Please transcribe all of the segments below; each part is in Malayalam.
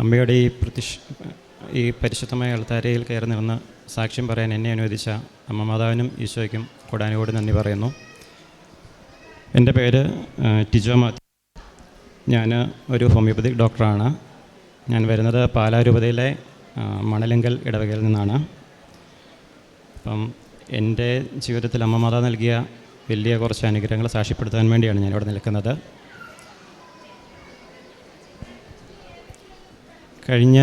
അമ്മയുടെ ഈ പ്രതിഷ് ഈ പരിശുദ്ധമായ അൾത്താരയിൽ കയറി നിന്ന് സാക്ഷ്യം പറയാൻ എന്നെ അനുവദിച്ച അമ്മ മാതാവിനും ഈശോയ്ക്കും കൊടാനോട് നന്ദി പറയുന്നു. എന്റെ പേര് ടിജോ മാത്യു ഞാൻ ഒരു ഹോമിയോപ്പതി ഡോക്ടറാണ്. ഞാൻ വരുന്നത് പാലാരൂപതയിലെ മണലിങ്കൽ ഇടവകയിൽ നിന്നാണ്. അപ്പം എന്റെ ജീവിതത്തിൽ അമ്മ മാതാവ് നൽകിയ വലിയ കുറച്ച് അനുഗ്രഹങ്ങൾ സാക്ഷ്യപ്പെടുത്താൻ വേണ്ടിയാണ് ഞാനിവിടെ നിൽക്കുന്നത്. കഴിഞ്ഞ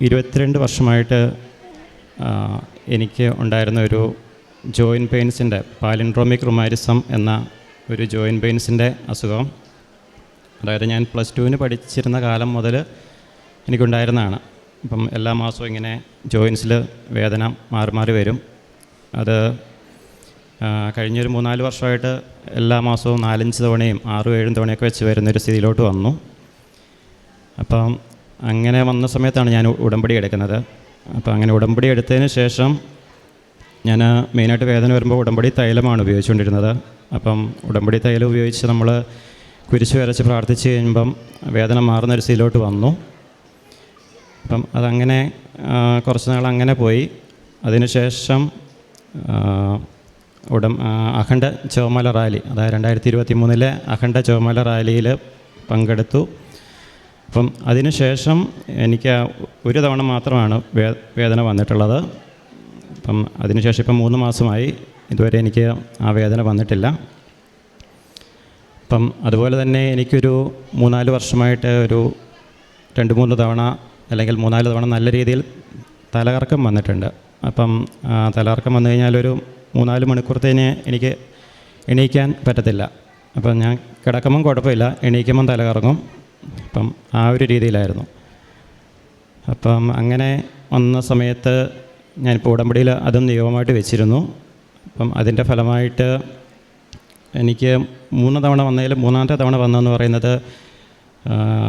ഇരുപത്തിരണ്ട് വർഷമായിട്ട് എനിക്ക് ഉണ്ടായിരുന്ന ഒരു ജോയിൻ പെയിൻസിന്റെ പാലിൻഡ്രോമിക് റുമാരിസം എന്ന ഒരു ജോയിൻ പെയിൻസിന്റെ അസുഖം. അതായത് ഞാൻ പ്ലസ് ടുവിന് പഠിച്ചിരുന്ന കാലം മുതൽ എനിക്കുണ്ടായിരുന്നതാണ്. അപ്പം എല്ലാ മാസവും ഇങ്ങനെ ജോയിൻസിൽ വേദന മാറി മാറി വരും. അത് കഴിഞ്ഞൊരു മൂന്നാൽ വർഷമായിട്ട് എല്ലാ മാസവും നാലഞ്ച് തവണയും ആറും ഏഴും തവണയൊക്കെ വെച്ച് വരുന്നൊരു സ്ഥിതിയിലോട്ട് വന്നു. അപ്പം അങ്ങനെ വന്ന സമയത്താണ് ഞാൻ ഉടമ്പടി എടുക്കുന്നത്. അപ്പോൾ അങ്ങനെ ഉടമ്പടി എടുത്തതിന് ശേഷം ഞാൻ മെയിനായിട്ട് വേദന വരുമ്പോൾ ഉടമ്പടി തൈലമാണ് ഉപയോഗിച്ചുകൊണ്ടിരുന്നത്. അപ്പം ഉടമ്പടി തൈലം ഉപയോഗിച്ച് നമ്മൾ കുരിശ് വരച്ച് പ്രാർത്ഥിച്ച് കഴിയുമ്പം വേദന മാറുന്നൊരു സ്ഥിതിയിലോട്ട് വന്നു. അപ്പം അതങ്ങനെ കുറച്ച് നാൾ അങ്ങനെ പോയി. അതിനുശേഷം ശേഷം ഉടം അഖണ്ഡ ചോമല റാലി അതായത് രണ്ടായിരത്തി ഇരുപത്തി മൂന്നിലെ അഖണ്ഡ ചോമല റാലിയിൽ പങ്കെടുത്തു. അപ്പം അതിനുശേഷം എനിക്ക് ഒരു തവണ മാത്രമാണ് വേദന വന്നിട്ടുള്ളത്. അപ്പം അതിനുശേഷം ഇപ്പം മൂന്ന് മാസമായി ഇതുവരെ എനിക്ക് ആ വേദന വന്നിട്ടില്ല. അപ്പം അതുപോലെ തന്നെ എനിക്കൊരു മൂന്നാൽ വർഷമായിട്ട് ഒരു രണ്ട് മൂന്ന് തവണ അല്ലെങ്കിൽ മൂന്നാൽ തവണ നല്ല രീതിയിൽ തലകറക്കം വന്നിട്ടുണ്ട്. അപ്പം തലകറക്കം വന്നു കഴിഞ്ഞാൽ ഒരു മൂന്നാൽ മണിക്കൂറത്തേന് എനിക്ക് എണീക്കാൻ പറ്റത്തില്ല. അപ്പം ഞാൻ കിടക്കുമ്പം കുഴപ്പമില്ല. എണീക്കുമ്പം തലകറങ്ങും. അപ്പം ആ ഒരു രീതിയിലായിരുന്നു. അപ്പം അങ്ങനെ വന്ന സമയത്ത് ഞാനിപ്പോൾ ഉടമ്പടിയിൽ അതും നിയമമായിട്ട് വെച്ചിരുന്നു. അപ്പം അതിന്റെ ഫലമായിട്ട് എനിക്ക് മൂന്ന് തവണ വന്നതിൽ മൂന്നാമത്തെ തവണ വന്നതെന്ന് പറയുന്നത്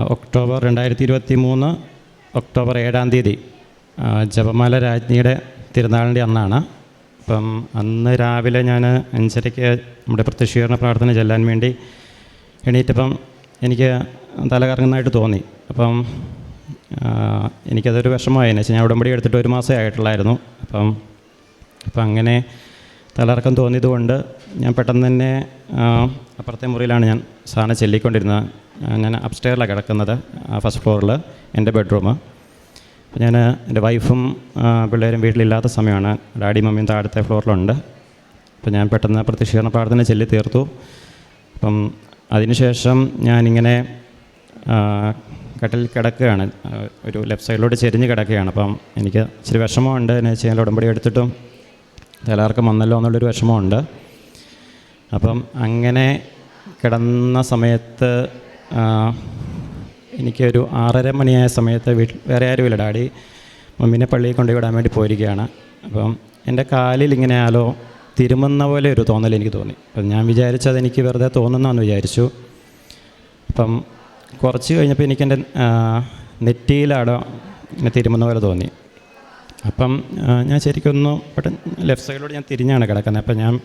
ഒക്ടോബർ രണ്ടായിരത്തി ഇരുപത്തി മൂന്ന് ഒക്ടോബർ ഏഴാം തീയതി ജപമാല രാജ്ഞിയുടെ തിരുനാളിന്റെ അന്നാണ്. അപ്പം അന്ന് രാവിലെ ഞാൻ അഞ്ചരയ്ക്ക് നമ്മുടെ പ്രത്യക്ഷീകരണ പ്രാർത്ഥന ചെല്ലാൻ വേണ്ടി എണീറ്റപ്പം എനിക്ക് തല കറങ്ങുന്നതായിട്ട് തോന്നി. അപ്പം എനിക്കതൊരു വിഷമമായി. എന്നു വെച്ചാൽ ഞാൻ ഉടമ്പടി എടുത്തിട്ട് ഒരു മാസമേ ആയിട്ടുള്ളായിരുന്നു. അപ്പം അപ്പം അങ്ങനെ തലകറക്കം തോന്നിയതുകൊണ്ട് ഞാൻ പെട്ടെന്ന് തന്നെ അപ്പുറത്തെ മുറിയിലാണ് ഞാൻ സാധനം ചെല്ലിക്കൊണ്ടിരുന്നത്. ഞാൻ അപ്സ്റ്റെയറിലാണ് കിടക്കുന്നത് ഫസ്റ്റ് ഫ്ലോറിൽ എന്റെ ബെഡ്റൂം അപ്പം ഞാൻ എന്റെ വൈഫും പിള്ളേരും വീട്ടിലില്ലാത്ത സമയമാണ്. ഡാഡി മമ്മിയും താഴത്തെ ഫ്ലോറിലുണ്ട് അപ്പം ഞാൻ പെട്ടെന്ന് പ്രത്യക്ഷീകരണ പ്രാർത്ഥന ചെല്ലി തീർത്തു അപ്പം അതിനുശേഷം ഞാനിങ്ങനെ കട്ടിൽ കിടക്കുകയാണ്. ഒരു ലെഫ്റ്റ് സൈഡിലോട്ട് ചെരിഞ്ഞ് കിടക്കുകയാണ്. അപ്പം എനിക്ക് ഇച്ചിരി വിഷമമുണ്ട്. എന്നു വെച്ച് കഴിഞ്ഞാൽ ഉടമ്പടി എടുത്തിട്ടും തലാർക്കും വന്നല്ലോ എന്നുള്ളൊരു വിഷമമുണ്ട്. അപ്പം അങ്ങനെ കിടന്ന സമയത്ത് എനിക്കൊരു ആറര മണിയായ സമയത്ത് വീട്ടിൽ വേറെ ആരുമില്ല. ഡാഡി മമ്മീനെ പള്ളിയിൽ കൊണ്ടുപോയി വിടാൻ വേണ്ടി പോയിരിക്കുകയാണ്. അപ്പം എന്റെ കാലിൽ ഇങ്ങനെയാലോ തിരുമുന്ന പോലെ ഒരു തോന്നൽ എനിക്ക് തോന്നി. അപ്പം ഞാൻ വിചാരിച്ചത് എനിക്ക് വെറുതെ തോന്നുന്നതെന്ന് വിചാരിച്ചു. അപ്പം കുറച്ച് കഴിഞ്ഞപ്പോൾ എനിക്കെന്റെ നെറ്റിയിലാടോ ഇങ്ങനെ തിരുമുന്ന പോലെ തോന്നി. അപ്പം ഞാൻ ശരിക്കും പെട്ടെന്ന് ലെഫ്റ്റ് സൈഡിലൂടെ ഞാൻ തിരിഞ്ഞാണ് കിടക്കുന്നത്. അപ്പം ഞാൻ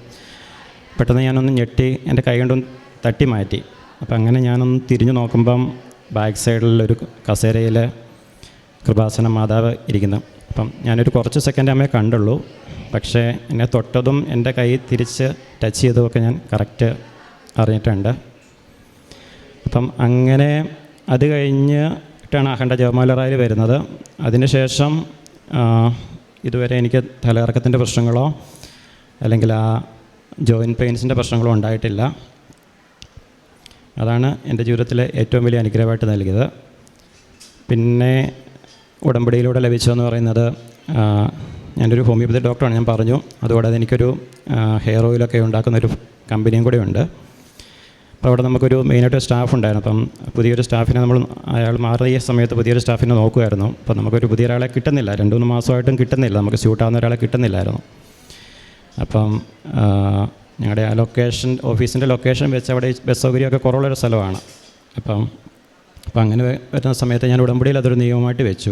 പെട്ടെന്ന് ഞാനൊന്ന് ഞെട്ടി എന്റെ കൈ കൊണ്ടൊന്ന് തട്ടി മാറ്റി. അപ്പം അങ്ങനെ ഞാനൊന്ന് തിരിഞ്ഞു നോക്കുമ്പം ബാക്ക് സൈഡിലൊരു കസേരയിൽ കൃപാസന മാതാവ് ഇരിക്കുന്നു. അപ്പം ഞാനൊരു കുറച്ച് സെക്കൻഡ് അമ്മയെ കണ്ടുള്ളൂ. പക്ഷേ എന്നെ തൊട്ടതും എന്റെ കൈ തിരിച്ച് ടച്ച് ചെയ്തതുമൊക്കെ ഞാൻ കറക്റ്റ് അറിഞ്ഞിട്ടുണ്ട്. അപ്പം അങ്ങനെ അത് കഴിഞ്ഞിട്ടാണ് അഖണ്ഡ ജപമാല റാലി വരുന്നത്. അതിനുശേഷം ഇതുവരെ എനിക്ക് തലകറക്കത്തിന്റെ പ്രശ്നങ്ങളോ അല്ലെങ്കിൽ ആ ജോയിന്റ് പെയിൻസിന്റെ പ്രശ്നങ്ങളോ ഉണ്ടായിട്ടില്ല. അതാണ് എന്റെ ജീവിതത്തിലെ ഏറ്റവും വലിയ അനുഗ്രഹമായിട്ട് നൽകിയത്. പിന്നെ ഉടമ്പടിയിലൂടെ ലഭിച്ചതെന്ന് പറയുന്നത് ഞാനൊരു ഹോമിയോപ്പതി ഡോക്ടറാണ് ഞാൻ പറഞ്ഞു. അതുകൂടാതെ എനിക്കൊരു ഹെയർ ഓയിലൊക്കെ ഉണ്ടാക്കുന്ന ഒരു കമ്പനിയും കൂടെ ഉണ്ട്. അപ്പോൾ അവിടെ നമുക്കൊരു മെയിനായിട്ട് സ്റ്റാഫ് ഉണ്ടായിരുന്നു. അപ്പം പുതിയൊരു സ്റ്റാഫിനെ നമ്മൾ അയാൾ മാറിയ സമയത്ത് പുതിയൊരു സ്റ്റാഫിനെ നോക്കുമായിരുന്നു. അപ്പം നമുക്കൊരു പുതിയ ഒരാളെ കിട്ടുന്നില്ല. രണ്ട് മൂന്ന് മാസമായിട്ടും കിട്ടുന്നില്ല. നമുക്ക് സ്യൂട്ടാവുന്ന ഒരാളെ കിട്ടുന്നില്ലായിരുന്നു. അപ്പം ഞങ്ങളുടെ ആ ലൊക്കേഷൻ ഓഫീസിന്റെ ലൊക്കേഷൻ വെച്ച് അവിടെ ബസ് സൗകര്യമൊക്കെ കുറവുള്ളൊരു സ്ഥലമാണ്. അപ്പം അപ്പം അങ്ങനെ വരുന്ന സമയത്ത് ഞാൻ ഉടമ്പടിയിൽ അതൊരു നിയമമായിട്ട് വെച്ചു.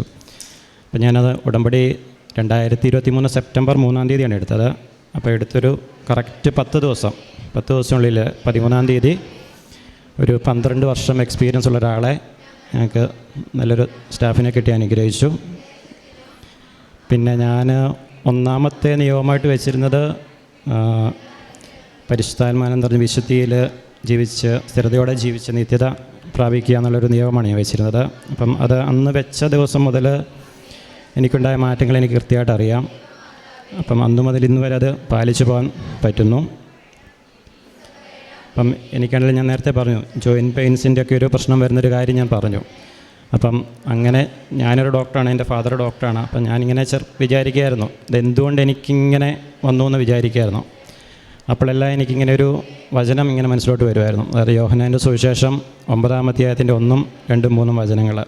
അപ്പം ഞാനത് ഉടമ്പടി രണ്ടായിരത്തി ഇരുപത്തി മൂന്ന് സെപ്റ്റംബർ മൂന്നാം തീയതിയാണ് എടുത്തത്. അപ്പോൾ എടുത്തൊരു കറക്റ്റ് പത്ത് ദിവസം പത്ത് ദിവസത്തിനുള്ളിൽ പതിമൂന്നാം തീയതി ഒരു പന്ത്രണ്ട് വർഷം എക്സ്പീരിയൻസ് ഉള്ള ഒരാളെ ഞങ്ങൾക്ക് നല്ലൊരു സ്റ്റാഫിനെ കിട്ടി അനുഗ്രഹിച്ചു. പിന്നെ ഞാൻ ഒന്നാമത്തെ നിയമമായിട്ട് വെച്ചിരുന്നത് പരിശുദ്ധാത്മാനം നിറഞ്ഞ വിശുദ്ധിയിൽ ജീവിച്ച് സ്ഥിരതയോടെ ജീവിച്ച് നിത്യത പ്രാപിക്കുക എന്നുള്ളൊരു നിയമമാണ് ഞാൻ വെച്ചിരുന്നത്. അപ്പം അത് അന്ന് വെച്ച ദിവസം മുതൽ എനിക്കുണ്ടായ മാറ്റങ്ങൾ എനിക്ക് കൃത്യമായിട്ട് അറിയാം. അപ്പം അന്നു മുതൽ ഇന്ന് വരെ അത് പാലിച്ചു പോകാൻ പറ്റുന്നു. അപ്പം എനിക്കാണെങ്കിൽ ഞാൻ നേരത്തെ പറഞ്ഞു ജോയിൻ പെയിൻസിന്റെ ഒക്കെ ഒരു പ്രശ്നം വരുന്നൊരു കാര്യം ഞാൻ പറഞ്ഞു. അപ്പം അങ്ങനെ ഞാനൊരു ഡോക്ടറാണ് എന്റെ ഫാദർ ഡോക്ടറാണ് അപ്പം ഞാനിങ്ങനെ ചെറു വിചാരിക്കുകയായിരുന്നു ഇതെന്തുകൊണ്ട് എനിക്കിങ്ങനെ വന്നു എന്ന് വിചാരിക്കുമായിരുന്നു അപ്പോഴെല്ലാം എനിക്കിങ്ങനെ ഒരു വചനം ഇങ്ങനെ മനസ്സിലോട്ട് വരുമായിരുന്നു. അതായത് യോഹനാന്റെ സുവിശേഷം ഒമ്പതാം അധ്യായത്തിന്റെ ഒന്നും രണ്ടും മൂന്നും വചനങ്ങൾ.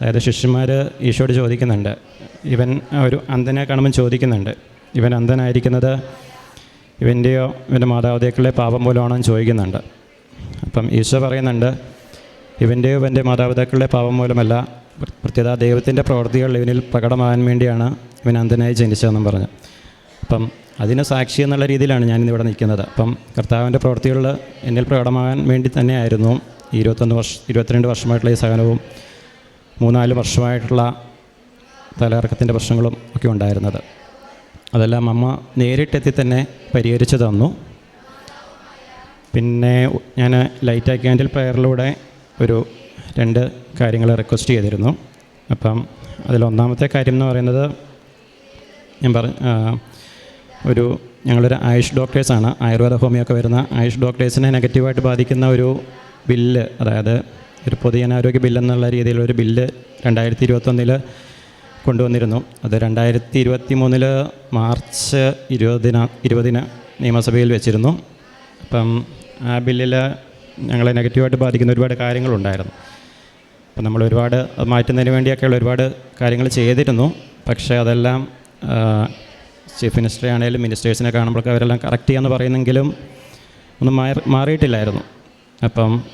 അതായത് ശിഷ്യന്മാർ ഈശോട് ചോദിക്കുന്നുണ്ട്. ഇവൻ ഒരു അന്ധനെ കാണുമ്പോൾ ചോദിക്കുന്നുണ്ട്. ഇവൻ അന്ധനായിരിക്കുന്നത് ഇവന്റെയോ ഇവന്റെ മാതാപിതാക്കളുടെ പാപം മൂലമാണോ എന്ന് ചോദിക്കുന്നുണ്ട്. അപ്പം ഈശോ പറയുന്നുണ്ട് ഇവന്റെയോ ഇവന്റെ മാതാപിതാക്കളുടെ പാപം മൂലമല്ല പ്ര- പ്രത്യേക ദൈവത്തിന്റെ പ്രവൃത്തികൾ ഇവനിൽ പ്രകടമാകാൻ വേണ്ടിയാണ് ഇവൻ അന്ധനായി ജനിച്ചതെന്നും പറഞ്ഞു. അപ്പം അതിന് സാക്ഷി എന്നുള്ള രീതിയിലാണ് ഞാനിന്നിവിടെ നിൽക്കുന്നത്. അപ്പം കർത്താവിന്റെ പ്രവൃത്തികളിൽ എന്നിൽ പ്രകടമാകാൻ വേണ്ടി തന്നെയായിരുന്നു ഇരുപത്തൊന്ന് വർഷം ഇരുപത്തിരണ്ട് വർഷമായിട്ടുള്ള ഈ സഹനവും മൂന്നാൽ വർഷമായിട്ടുള്ള തലകറക്കത്തിന്റെ പ്രശ്നങ്ങളും ഒക്കെ ഉണ്ടായിരുന്നത്. അതെല്ലാം അമ്മ നേരിട്ടെത്തി തന്നെ പരിഹരിച്ചു തന്നു. പിന്നെ ഞാൻ ലൈറ്റ് ക്യാൻഡിൽ പ്രയറിലൂടെ ഒരു രണ്ട് കാര്യങ്ങൾ റിക്വസ്റ്റ് ചെയ്തിരുന്നു. അപ്പം അതിലൊന്നാമത്തെ കാര്യം എന്ന് പറയുന്നത് ഞാൻ പറ ഒരു ഞങ്ങളൊരു ആയുഷ് ഡോക്ടേഴ്സാണ് ആയുർവേദ ഹോമിയൊക്കെ വരുന്ന ആയുഷ് ഡോക്ടേഴ്സിനെ നെഗറ്റീവായിട്ട് ബാധിക്കുന്ന ഒരു ബില്ല് അതായത് ഒരു പൊതുജനാരോഗ്യ ബില്ലെന്നുള്ള രീതിയിലൊരു ബില്ല് രണ്ടായിരത്തി ഇരുപത്തൊന്നിൽ കൊണ്ടുവന്നിരുന്നു. അത് രണ്ടായിരത്തി ഇരുപത്തി മൂന്നിൽ മാർച്ച് ഇരുപതിന് ഇരുപതിന് നിയമസഭയിൽ വെച്ചിരുന്നു. അപ്പം ആ ബില്ലിൽ ഞങ്ങളെ നെഗറ്റീവായിട്ട് ബാധിക്കുന്ന ഒരുപാട് കാര്യങ്ങളുണ്ടായിരുന്നു. അപ്പം നമ്മൾ ഒരുപാട് മാറ്റുന്നതിന് വേണ്ടിയൊക്കെയുള്ള ഒരുപാട് കാര്യങ്ങൾ ചെയ്തിരുന്നു. പക്ഷേ അതെല്ലാം ചീഫ് മിനിസ്റ്ററെ ആണെങ്കിലും മിനിസ്റ്റേഴ്സിനെ കാണുമ്പോഴൊക്കെ അവരെല്ലാം കറക്റ്റ് ചെയ്യാമെന്ന് പറയുന്നെങ്കിലും ഒന്നും മാറി മാറിയിട്ടില്ലായിരുന്നു. അപ്പം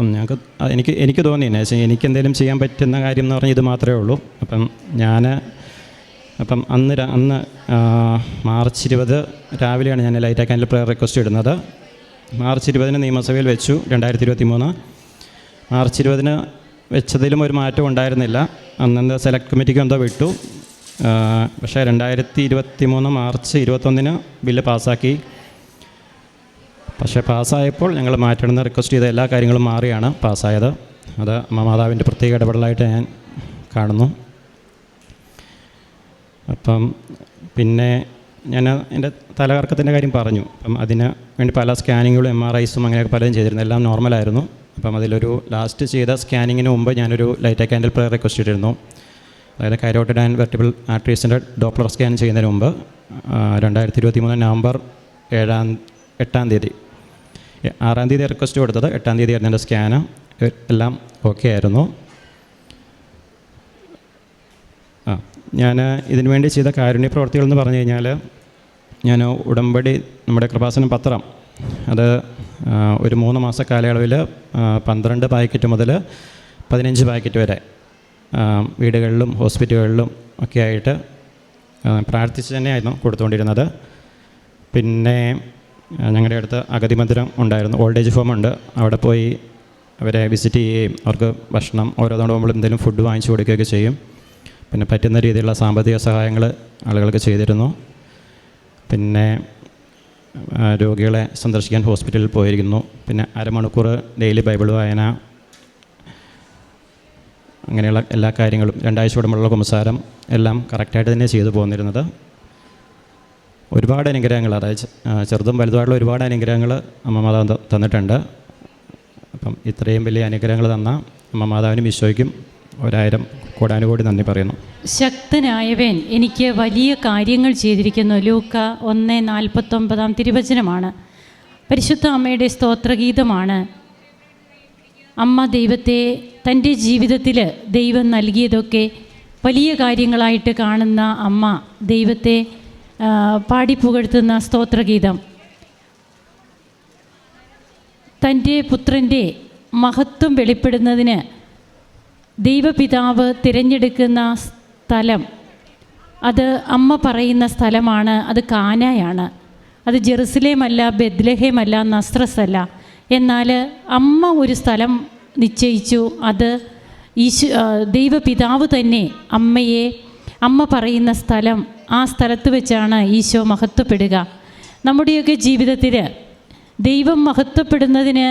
ഞങ്ങൾക്ക് എനിക്ക് എനിക്ക് തോന്നി. എന്നു വെച്ചാൽ എനിക്ക് എന്തെങ്കിലും ചെയ്യാൻ പറ്റുന്ന കാര്യം എന്ന് പറഞ്ഞാൽ ഇത് മാത്രമേ ഉള്ളൂ. അപ്പം ഞാൻ അപ്പം അന്ന് അന്ന് മാർച്ച് ഇരുപത് രാവിലെയാണ് ഞാൻ ലൈറ്റ് ആക്കാനിൽ പ്രയർ റിക്വസ്റ്റ് ഇടുന്നത്. മാർച്ച് ഇരുപതിന് നിയമസഭയിൽ വെച്ചു രണ്ടായിരത്തി ഇരുപത്തി മൂന്ന് മാർച്ച് ഇരുപതിന് വെച്ചതിലും ഒരു മാറ്റം ഉണ്ടായിരുന്നില്ല. അന്നെന്താ സെലക്ട് കമ്മിറ്റിക്ക് എന്തോ വിട്ടു. പക്ഷേ രണ്ടായിരത്തി ഇരുപത്തി മൂന്ന് മാർച്ച് ഇരുപത്തൊന്നിന് ബില്ല് പാസ്സാക്കി. പക്ഷേ പാസ്സായപ്പോൾ ഞങ്ങൾ മാറ്റണമെന്ന് റിക്വസ്റ്റ് ചെയ്ത എല്ലാ കാര്യങ്ങളും മാറിയാണ് പാസ്സായത്. അത് മാതാവിന്റെ പ്രത്യേക ഇടപെടലായിട്ട് ഞാൻ കാണുന്നു. അപ്പം പിന്നെ ഞാൻ എന്റെ തലകറക്കത്തിന്റെ കാര്യം പറഞ്ഞു. അപ്പം അതിന് വേണ്ടി പല സ്കാനിങ്ങുകളും എം ആർ ഐസും അങ്ങനെയൊക്കെ പലതും ചെയ്തിരുന്നു. എല്ലാം നോർമലായിരുന്നു. അപ്പം അതിലൊരു ലാസ്റ്റ് ചെയ്ത സ്കാനിങ്ങിന് മുമ്പ് ഞാനൊരു ലൈറ്റ് ക്യാൻഡിൽ പ്രയർ റിക്വസ്റ്റ് ചെയ്തിരുന്നു അതായത് കൈരോട്ടഡ് ആൻഡ് വെർട്ടിബിൾ ആർട്ടറീസിന്റെ ഡോപ്ലർ സ്കാൻ ചെയ്യുന്നതിന് മുമ്പ് രണ്ടായിരത്തി ഇരുപത്തി മൂന്ന് നവംബർ ഏഴാം എട്ടാം തീയതി. ആറാം തീയതി റിക്വസ്റ്റ് കൊടുത്തത് എട്ടാം തീയതി ആയിരുന്നു എന്റെ സ്കാന് എല്ലാം ഓക്കെ ആയിരുന്നു. ആ ഞാൻ ഇതിനു വേണ്ടി ചെയ്ത കാരുണ്യ പ്രവർത്തികൾ എന്ന് പറഞ്ഞു കഴിഞ്ഞാൽ ഞാൻ ഉടമ്പടി നമ്മുടെ കൃപാസനം പത്രം അത് ഒരു മൂന്ന് മാസ കാലയളവിൽ പന്ത്രണ്ട് പാക്കറ്റ് മുതൽ പതിനഞ്ച് പാക്കറ്റ് വരെ വീടുകളിലും ഹോസ്പിറ്റലുകളിലും ഒക്കെ ആയിട്ട് പ്രാർത്ഥിച്ച് തന്നെയായിരുന്നു കൊടുത്തുകൊണ്ടിരുന്നത്. പിന്നെ ഞങ്ങളുടെ അടുത്ത് അഗതി മന്ദിരം ഉണ്ടായിരുന്നു. ഓൾഡ് ഏജ് ഹോം ഉണ്ട്. അവിടെ പോയി അവരെ വിസിറ്റ് ചെയ്യുകയും അവർക്ക് ഭക്ഷണം ഓരോ തവണ നമ്മൾ എന്തെങ്കിലും ഫുഡ് വാങ്ങിച്ചു കൊടുക്കുകയൊക്കെ ചെയ്യും. പിന്നെ പറ്റുന്ന രീതിയിലുള്ള സാമ്പത്തിക സഹായങ്ങൾ ആളുകൾക്ക് ചെയ്തിരുന്നു. പിന്നെ രോഗികളെ സന്ദർശിക്കാൻ ഹോസ്പിറ്റലിൽ പോയിരിക്കുന്നു. പിന്നെ അരമണിക്കൂർ ഡെയിലി ബൈബിൾ വായന അങ്ങനെയുള്ള എല്ലാ കാര്യങ്ങളും രണ്ടാഴ്ച കൂടുമ്പോഴുള്ള കുമ്പസാരം എല്ലാം കറക്റ്റായിട്ട് തന്നെ ചെയ്തു പോന്നിരുന്നത്. ഒരുപാട് അനുഗ്രഹങ്ങൾ അതായത് ചെറുതും വലുതുമായിട്ടുള്ള ഒരുപാട് അനുഗ്രഹങ്ങൾ അമ്മ മാതാവ് തന്നിട്ടുണ്ട്. അപ്പം ഇത്രയും വലിയ അനുഗ്രഹങ്ങൾ തന്ന അമ്മ മാതാവിനും ഈശോയ്ക്കും ഒരായിരം കോടാനുകോടി നന്ദി പറയുന്നു. ശക്തനായവൻ എനിക്ക് വലിയ കാര്യങ്ങൾ ചെയ്തിരിക്കുന്നു. ലൂക്ക ഒന്ന് നാൽപ്പത്തൊമ്പതാം തിരുവചനമാണ്. പരിശുദ്ധ അമ്മയുടെ സ്തോത്രഗീതമാണ്. അമ്മ ദൈവത്തെ തന്റെ ജീവിതത്തിൽ ദൈവം നൽകിയതൊക്കെ വലിയ കാര്യങ്ങളായിട്ട് കാണുന്ന അമ്മ ദൈവത്തെ ആ, പാടിപ്പുകഴ്ത്തുന്ന സ്തോത്രഗീതം. തന്റെ പുത്രന്റെ മഹത്വം വെളിപ്പെടുന്നതിന് ദൈവപിതാവ് തിരഞ്ഞെടുക്കുന്ന സ്ഥലം അത് അമ്മ പറയുന്ന സ്ഥലമാണ് അത് കാനായാണ്. അത് ജെറുസലേമല്ല ബെദ്ലഹേമല്ല നസ്രസ് അല്ല എന്നാൽ അമ്മ ഒരു സ്ഥലം നിശ്ചയിച്ചു അത് ഈശു ദൈവപിതാവ് തന്നെ അമ്മയെ അമ്മ പറയുന്ന സ്ഥലം ആ സ്ഥലത്ത് വെച്ചാണ് ഈശോ മഹത്വപ്പെടുക. നമ്മുടെയൊക്കെ ജീവിതത്തിൽ ദൈവം മഹത്വപ്പെടുന്നതിന്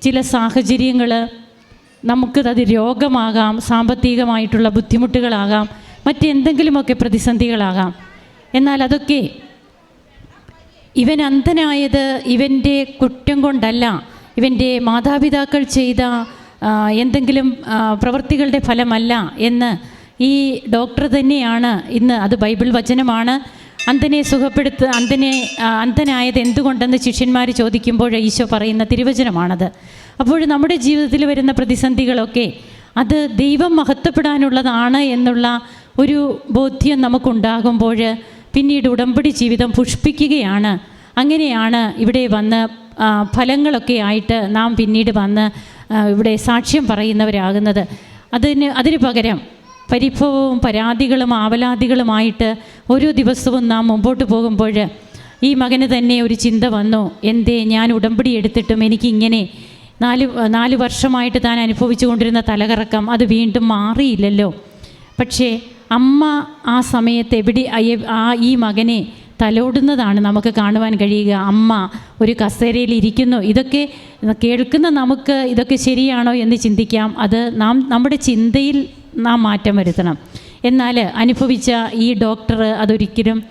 ചില സാഹചര്യങ്ങൾ നമുക്കത് രോഗമാകാം സാമ്പത്തികമായിട്ടുള്ള ബുദ്ധിമുട്ടുകളാകാം മറ്റെന്തെങ്കിലുമൊക്കെ പ്രതിസന്ധികളാകാം. എന്നാൽ അതൊക്കെ ഇവൻ അന്ധനായത് ഇവന്റെ കുറ്റം കൊണ്ടല്ല. ഇവന്റെ മാതാപിതാക്കൾ ചെയ്ത എന്തെങ്കിലും പ്രവൃത്തികളുടെ ഫലമല്ല എന്ന് ഈ ഡോക്ടർ തന്നെയാണ് ഇന്ന് അത് ബൈബിൾ വചനമാണ്. അന്ധനെ സുഖപ്പെടുത്ത അന്ധനെ അന്തനായത് എന്തുകൊണ്ടെന്ന് ശിഷ്യന്മാർ ചോദിക്കുമ്പോൾ ഈശോ പറയുന്ന തിരുവചനമാണത്. അപ്പോൾ നമ്മുടെ ജീവിതത്തിൽ വരുന്ന പ്രതിസന്ധികളൊക്കെ അത് ദൈവം മഹത്വപ്പെടാനുള്ളതാണ് എന്നുള്ള ഒരു ബോധ്യം നമുക്കുണ്ടാകുമ്പോൾ പിന്നീട് ഉടമ്പടി ജീവിതം പുഷ്പിക്കുകയാണ്. അങ്ങനെയാണ് ഇവിടെ വന്ന് ഫലങ്ങളൊക്കെ ആയിട്ട് നാം പിന്നീട് വന്ന് ഇവിടെ സാക്ഷ്യം പറയുന്നവരാകുന്നത്. അതിന് അതിന് പകരം പരിഭവവും പരാതികളും ആവലാതികളുമായിട്ട് ഒരു ദിവസവും നാം മുമ്പോട്ട് പോകുമ്പോൾ ഈ മകന് തന്നെ ഒരു ചിന്ത വന്നു എന്തേ ഞാൻ ഉടമ്പടി എടുത്തിട്ടും എനിക്കിങ്ങനെ നാല് നാല് വർഷമായിട്ട് താൻ അനുഭവിച്ചു കൊണ്ടിരുന്ന തലകറക്കം അത് വീണ്ടും മാറിയില്ലല്ലോ. പക്ഷേ അമ്മ ആ സമയത്ത് എവിടെ ആ ഈ മകനെ തലോടുന്നതാണ് നമുക്ക് കാണുവാൻ കഴിയുക. അമ്മ ഒരു കസേരയിൽ ഇരിക്കുന്നു. ഇതൊക്കെ കേൾക്കുന്ന നമുക്ക് ഇതൊക്കെ ശരിയാണോ എന്ന് ചിന്തിക്കാം. അത് നാം നമ്മുടെ ചിന്തയിൽ നാം മാറ്റം വരുത്തണം. എന്നാൽ അനുഭവിച്ച ഈ ഡോക്ടർ അതൊരിക്കലും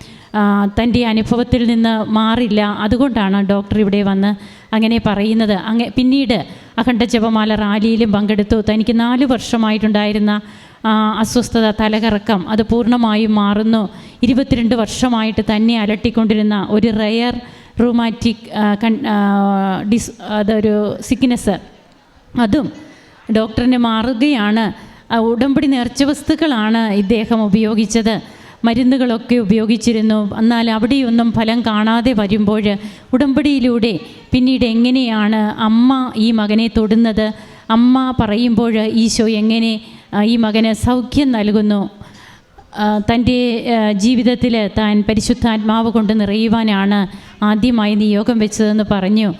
തന്റെ അനുഭവത്തിൽ നിന്ന് മാറില്ല. അതുകൊണ്ടാണ് ഡോക്ടർ ഇവിടെ വന്ന് അങ്ങനെ പറയുന്നത്. അങ്ങ പിന്നീട് അഖണ്ഡ ജപമാല റാലിയിലും പങ്കെടുത്തു. തനിക്ക് നാല് വർഷമായിട്ടുണ്ടായിരുന്ന അസ്വസ്ഥത തലകറക്കം അത് പൂർണമായും മാറുന്നു. ഇരുപത്തിരണ്ട് വർഷമായിട്ട് തന്നെ അലട്ടിക്കൊണ്ടിരുന്ന ഒരു റയർ റൂമാറ്റിക് കൺ ഡിസ് അതൊരു സിക്നെസ് അതും ഡോക്ടറിന് മാറുകയാണ്. ഉടമ്പടി നേർച്ച വസ്തുക്കളാണ് ഇദ്ദേഹം ഉപയോഗിച്ചത്. മരുന്നുകളൊക്കെ ഉപയോഗിച്ചിരുന്നു. എന്നാൽ അവിടെയൊന്നും ഫലം കാണാതെ വരുമ്പോൾ ഉടമ്പടിയിലൂടെ പിന്നീട് എങ്ങനെയാണ് അമ്മ ഈ മകനെ തൊടുന്നത്? അമ്മ പറയുമ്പോൾ ഈശോ എങ്ങനെ ഈ മകന് സൗഖ്യം നൽകുന്നു? തന്റെ ജീവിതത്തിൽ താൻ പരിശുദ്ധാത്മാവ് കൊണ്ട് നിറയുവാനാണ് ആദ്യമായി നിയോഗം വെച്ചതെന്ന് പറഞ്ഞു.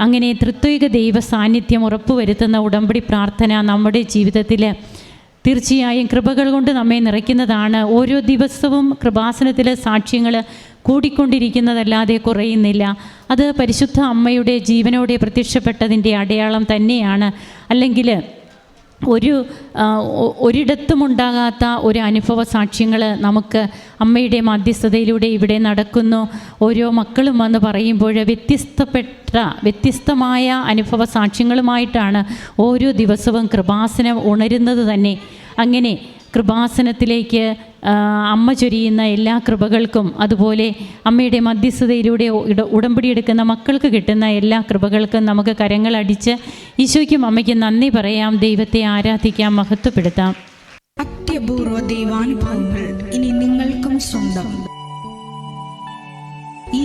അങ്ങനെ തൃത്വിക ദൈവ സാന്നിധ്യം ഉറപ്പുവരുത്തുന്ന ഉടമ്പടി പ്രാർത്ഥന നമ്മുടെ ജീവിതത്തിൽ തീർച്ചയായും കൃപകൾ കൊണ്ട് നമ്മെ നിറയ്ക്കുന്നതാണ്. ഓരോ ദിവസവും കൃപാസനത്തിലെ സാക്ഷ്യങ്ങൾ കൂടിക്കൊണ്ടിരിക്കുന്നതല്ലാതെ കുറയുന്നില്ല. അത് പരിശുദ്ധ അമ്മയുടെ ജീവനോടെ പ്രത്യക്ഷപ്പെട്ടതിന്റെ അടയാളം തന്നെയാണ്. അല്ലെങ്കിൽ ഒരു ഒരിടത്തും ഉണ്ടാകാത്ത ഒരു അനുഭവ സാക്ഷ്യങ്ങൾ നമുക്ക് അമ്മയുടെ മാധ്യസ്ഥതയിലൂടെ ഇവിടെ നടക്കുന്നു. ഓരോ മക്കളും വന്ന് പറയുമ്പോൾ വ്യത്യസ്തപ്പെട്ട വ്യത്യസ്തമായ അനുഭവ സാക്ഷ്യങ്ങളുമായിട്ടാണ് ഓരോ ദിവസവും കൃപാസനം ഉണരുന്നത് തന്നെ. അങ്ങനെ കൃപാസനത്തിലേക്ക് അമ്മ ചൊരിയുന്ന എല്ലാ കൃപകൾക്കും അതുപോലെ അമ്മയുടെ മധ്യസ്ഥതയിലൂടെ ഉടമ്പടി എടുക്കുന്ന മക്കൾക്ക് കിട്ടുന്ന എല്ലാ കൃപകൾക്കും നമുക്ക് കരങ്ങളടിച്ച് ഈശോയ്ക്കും അമ്മയ്ക്കും നന്ദി പറയാം. ദൈവത്തെ ആരാധിക്കാം മഹത്വപ്പെടുത്താം. അത്യപൂർവ ദൈവാനുഭവങ്ങൾ ഇനി നിങ്ങൾക്കും സ്വന്തം. ഈ